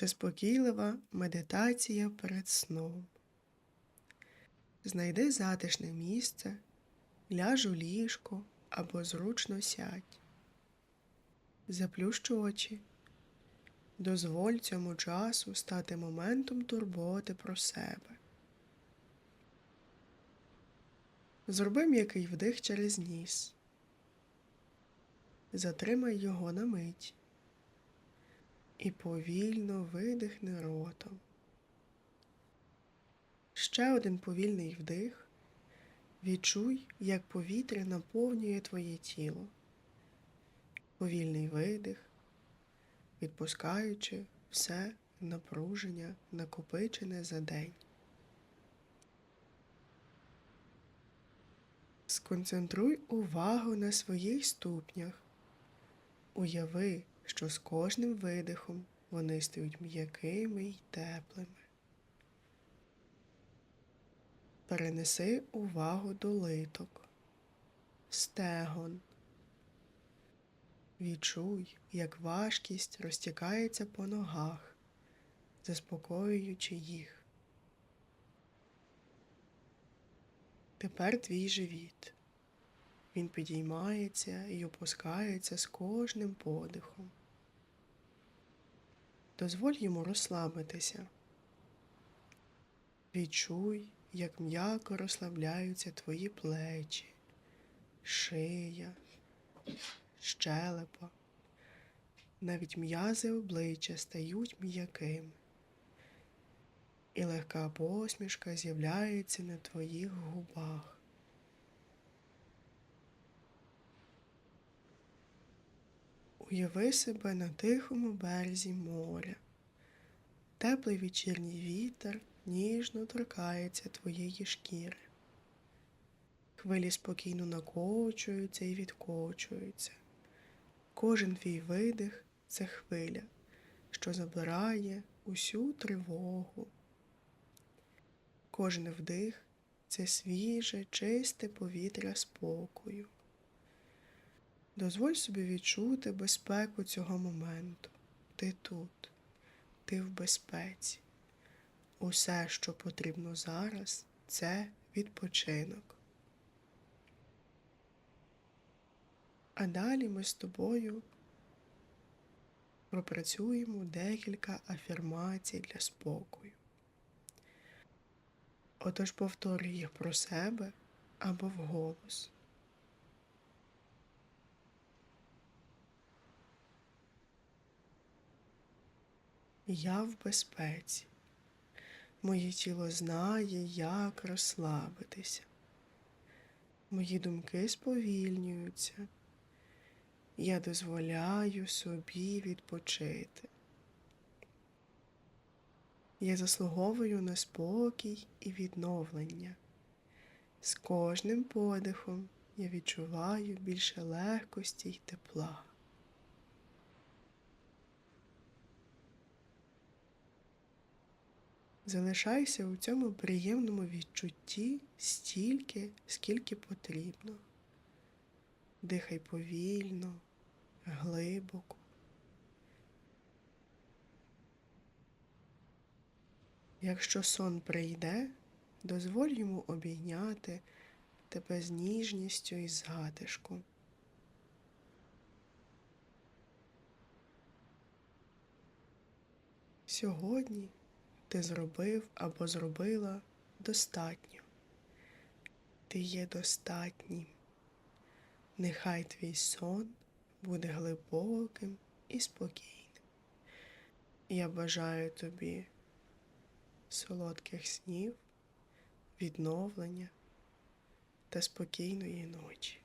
Це спокійлива медитація перед сном. Знайди затишне місце, ляж у ліжко або зручно сядь. Заплющ очі. Дозволь цьому часу стати моментом турботи про себе. Зроби м'який вдих через ніс. Затримай його на мить і повільно видихни ротом. Ще один повільний вдих. Відчуй, як повітря наповнює твоє тіло. Повільний видих, відпускаючи все напруження, накопичене за день. Сконцентруй увагу на своїх ступнях. Уяви, що з кожним видихом вони стають м'якими й теплими. Перенеси увагу до литок, стегон. Відчуй, як важкість розтікається по ногах, заспокоюючи їх. Тепер твій живіт. Він підіймається і опускається з кожним подихом. Дозволь йому розслабитися. Відчуй, як м'яко розслабляються твої плечі, шия, щелепа. Навіть м'язи обличчя стають м'якими, і легка посмішка з'являється на твоїх губах. Уяви себе на тихому березі моря. Теплий вечірній вітер ніжно торкається твоєї шкіри. Хвилі спокійно накочуються і відкочуються. Кожен твій видих це хвиля, що забирає усю тривогу. Кожен вдих це свіже, чисте повітря спокою. Дозволь собі відчути безпеку цього моменту. Ти тут, ти в безпеці. Усе, що потрібно зараз, це відпочинок. А далі ми з тобою пропрацюємо декілька афірмацій для спокою. Отож повторюй їх про себе або вголос. Я в безпеці. Моє тіло знає, як розслабитися. Мої думки сповільнюються. Я дозволяю собі відпочити. Я заслуговую на спокій і відновлення. З кожним подихом я відчуваю більше легкості й тепла. Залишайся у цьому приємному відчутті стільки, скільки потрібно. Дихай повільно, глибоко. Якщо сон прийде, дозволь йому обійняти тебе з ніжністю і затишком. Сьогодні ти зробив або зробила достатньо. Ти є достатнім. Нехай твій сон буде глибоким і спокійним. Я бажаю тобі солодких снів, відновлення та спокійної ночі.